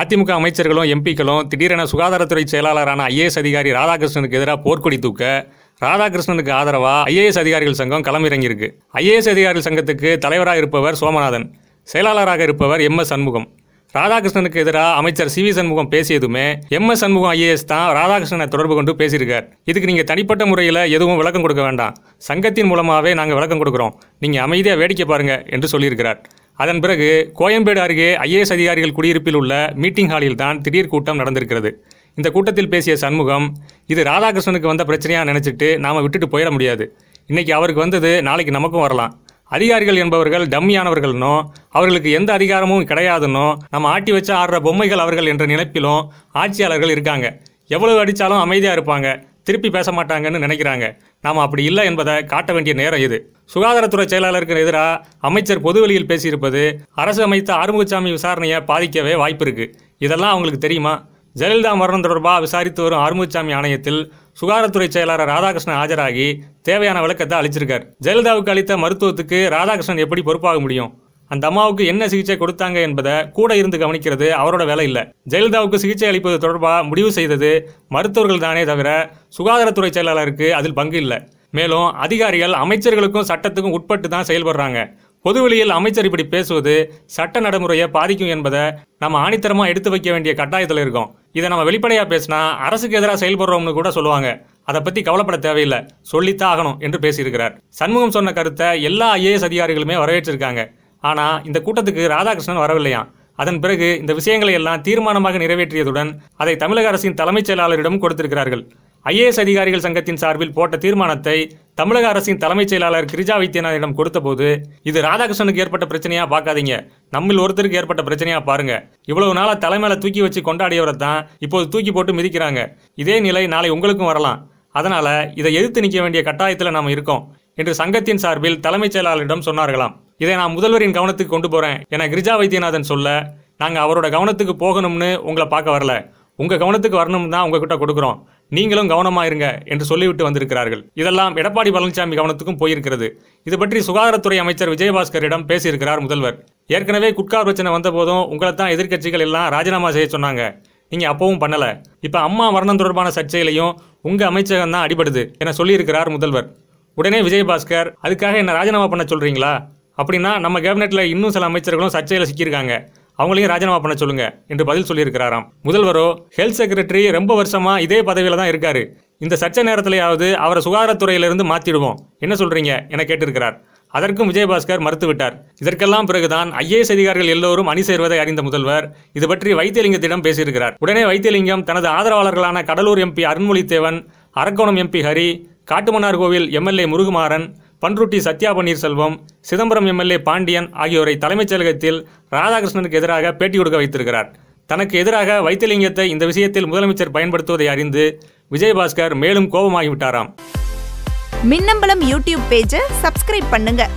அதிமுக அமைச்சர்களும் எம்பிக்களும் திடீரென சுகாதாரத்துறை செயலாளரான ஐஏஎஸ் அதிகாரி ராதாகிருஷ்ணனுக்கு எதிராக போர்க்கொடி தூக்க ராதாகிருஷ்ணனுக்கு ஆதரவா ஐஏஎஸ் அதிகாரிகள் சங்கம் களமிறங்கியிருக்கு. ஐஏஎஸ் அதிகாரிகள் சங்கத்துக்கு தலைவராக இருப்பவர் சோமநாதன் செயலாளராக இருப்பவர் எம் எஸ் சண்முகம். ராதாகிருஷ்ணனுக்கு எதிராக அமைச்சர் சி வி சண்முகம் பேசியதுமே எம் எஸ் சண்முகம் ஐஏஎஸ் தான் ராதாகிருஷ்ணனை தொடர்பு கொண்டு பேசியிருக்கார். இதுக்கு நீங்கள் தனிப்பட்ட முறையில் எதுவும் விளக்கம் கொடுக்க வேண்டாம். சங்கத்தின் மூலமாகவே நாங்கள் விளக்கம் கொடுக்குறோம். நீங்கள் அமைதியாக வேடிக்கை பாருங்கள் என்று சொல்லியிருக்கிறார். அதன் பிறகு கோயம்பேடு அருகே ஐஏஎஸ் அதிகாரிகள் குடியிருப்பில் உள்ள மீட்டிங் ஹாலில் தான் திடீர் கூட்டம் நடந்திருக்கிறது. இந்த கூட்டத்தில் பேசிய சண்முகம் இது ராதாகிருஷ்ணனுக்கு வந்த பிரச்சனையாக நினச்சிட்டு நாம் விட்டுட்டு போயிட முடியாது. இன்னைக்கு அவருக்கு வந்தது நாளைக்கு நமக்கும் வரலாம். அதிகாரிகள் என்பவர்கள் டம்மியானவர்கள்னோ அவர்களுக்கு எந்த அதிகாரமும் கிடையாதுன்னோ நம்ம ஆட்டி வச்சு ஆடுற பொம்மைகள் அவர்கள் என்ற நினைப்பிலும் ஆட்சியாளர்கள் இருக்காங்க. எவ்வளவு அடித்தாலும் அமைதியாக இருப்பாங்க. திருப்பி பேச மாட்டாங்கன்னு நினைக்கிறாங்க. நாம் அப்படி இல்லை என்பதை காட்ட வேண்டிய நேரம் இது. சுகாதாரத்துறை செயலாளருக்கு எதிராக அமைச்சர் பொதுவெளியில் பேசியிருப்பது அரசு அமைத்த ஆறுமுகசாமி விசாரணையை பாதிக்கவே வாய்ப்பு இருக்குது இதெல்லாம் அவங்களுக்கு தெரியுமா? ஜெயலலிதா மரணம் தொடர்பாக விசாரித்து வரும் ஆறுமுகசாமி ஆணையத்தில் சுகாதாரத்துறை செயலாளர் ராதாகிருஷ்ணன் ஆஜராகி தேவையான விளக்கத்தை அளிச்சிருக்கார். ஜெயலலிதாவுக்கு அளித்த மருத்துவத்துக்கு ராதாகிருஷ்ணன் எப்படி பொறுப்பாக முடியும்? அந்த அம்மாவுக்கு என்ன சிகிச்சை கொடுத்தாங்க என்பதை கூட இருந்து கவனிக்கிறது அவரோட வேலை இல்லை. ஜெயலலிதாவுக்கு சிகிச்சை அளிப்பது தொடர்பாக முடிவு செய்தது மருத்துவர்கள் தானே தவிர சுகாதாரத்துறை செயலாளருக்கு அதில் பங்கு இல்லை. மேலும் அதிகாரிகள் அமைச்சர்களுக்கும் சட்டத்துக்கும் உட்பட்டு தான் செயல்படுறாங்க. பொதுவெளியில் அமைச்சர் இப்படி பேசுவது சட்ட நடைமுறையை பாதிக்கும் என்பதை நம்ம ஆணித்தரமாக எடுத்து வைக்க வேண்டிய கட்டாயத்தில் இருக்கோம். இதை நம்ம வெளிப்படையாக பேசினா அரசுக்கு எதிராக செயல்படுறோம்னு கூட சொல்லுவாங்க. அதை பற்றி கவலைப்பட தேவையில்லை. சொல்லித்தான் ஆகணும் என்று பேசியிருக்கிறார். சண்முகம் சொன்ன கருத்தை எல்லா ஐஏஎஸ் அதிகாரிகளுமே வரவேற்றிருக்காங்க. ஆனால் இந்த கூட்டத்துக்கு ராதாகிருஷ்ணன் வரவில்லையாம் அதன் பிறகு இந்த விஷயங்களை எல்லாம் தீர்மானமாக நிறைவேற்றியதுடன் அதை தமிழக அரசின் தலைமைச் செயலாளரிடம் கொடுத்திருக்கிறார்கள். ஐஏஎஸ் அதிகாரிகள் சங்கத்தின் சார்பில் போட்ட தீர்மானத்தை தமிழக அரசின் தலைமைச் செயலாளர் கிரிஜா வைத்தியநாதனிடம் கொடுத்தபோது இது ராதாகிருஷ்ணனுக்கு ஏற்பட்ட பிரச்சனையா பார்க்காதீங்க. நம்மில் ஒருத்தருக்கு ஏற்பட்ட பிரச்சனையா பாருங்க. இவ்வளவு நாளா தலைமையில தூக்கி வச்சு கொண்டாடியவரை தான் இப்போது தூக்கி போட்டு மிதிக்கிறாங்க. இதே நிலை நாளை உங்களுக்கும் வரலாம். அதனால இதை எதிர்த்து நிற்க வேண்டிய கட்டாயத்தில் நாம் இருக்கோம் என்று சங்கத்தின் சார்பில் தலைமைச் செயலாளரிடம் சொன்னார்களாம். இதை நான் முதல்வரின் கவனத்துக்கு கொண்டு போறேன் என கிரிஜா வைத்தியநாதன் சொல்ல நாங்க அவரோட கவனத்துக்கு போகணும்னு உங்களை பார்க்க வரல. உங்க கவனத்துக்கு வரணும் தான் உங்ககிட்ட கொடுக்குறோம். நீங்களும் கவனமா இருங்க என்று சொல்லிவிட்டு வந்திருக்கிறார்கள். இதெல்லாம் எடப்பாடி பழனிசாமி கவனத்துக்கும் போயிருக்கிறது. இது பற்றி சுகாதாரத்துறை அமைச்சர் விஜயபாஸ்கரிடம் பேசியிருக்கிறார் முதல்வர். ஏற்கனவே குட்கா பிரச்சனை வந்த போதும் உங்களை தான் எதிர்க்கட்சிகள் எல்லாம் ராஜினாமா செய்ய சொன்னாங்க. நீங்கள் அப்பவும் பண்ணலை. இப்போ அம்மா மரணம் தொடர்பான சர்ச்சையிலையும் உங்கள் அமைச்சகம் தான் அடிபடுது என சொல்லியிருக்கிறார் முதல்வர். உடனே விஜயபாஸ்கர் அதுக்காக என்ன ராஜினாமா பண்ண சொல்கிறீங்களா அப்படின்னா நம்ம கேபினெட்ல இன்னும் சில அமைச்சர்களும் சர்ச்சையில் சிக்கியிருக்காங்க. அவங்களையும் ராஜினாமா பண்ண சொல்லுங்க என்று பதில் சொல்லியிருக்கிறாராம். முதல்வரோ ஹெல்த் செக்ரட்டரி ரொம்ப வருஷமா இதே பதவியில தான் இருக்காரு. இந்த சர்ச்சை நேரத்திலேயாவது அவரை சுகாதாரத்துறையிலிருந்து மாத்திடுவோம். என்ன சொல்றீங்க? என கேட்டிருக்கிறார். அதற்கும் விஜயபாஸ்கர் மறுத்துவிட்டார். இதற்கெல்லாம் பிறகுதான் ஐஏஎஸ் அதிகாரிகள் எல்லோரும் அணி சேர்வதை அறிந்த முதல்வர் இது பற்றி வைத்தியலிங்கத்திடம் பேசியிருக்கிறார். உடனே வைத்தியலிங்கம் தனது ஆதரவாளர்களான Cuddalore MP Arunmozhithevan Arakkonam MP Hari Kattumannar Koil MLA Murugumaran Panruti Sathya Panneerselvam Chidambaram MLA Pandian ஆகியோரை தலைமைச் செயலகத்தில் ராதாகிருஷ்ணனுக்கு எதிராக பேட்டி கொடுக்க வைத்திருக்கிறார். தனக்கு எதிராக வைத்தியலிங்கத்தை இந்த விஷயத்தில் முதலமைச்சர் பயன்படுத்துவதை அறிந்து விஜயபாஸ்கர் மேலும் கோபமாகிவிட்டாராம். மின்னம்பலம் யூடியூப் பேஜை சப்ஸ்கிரைப் பண்ணுங்க.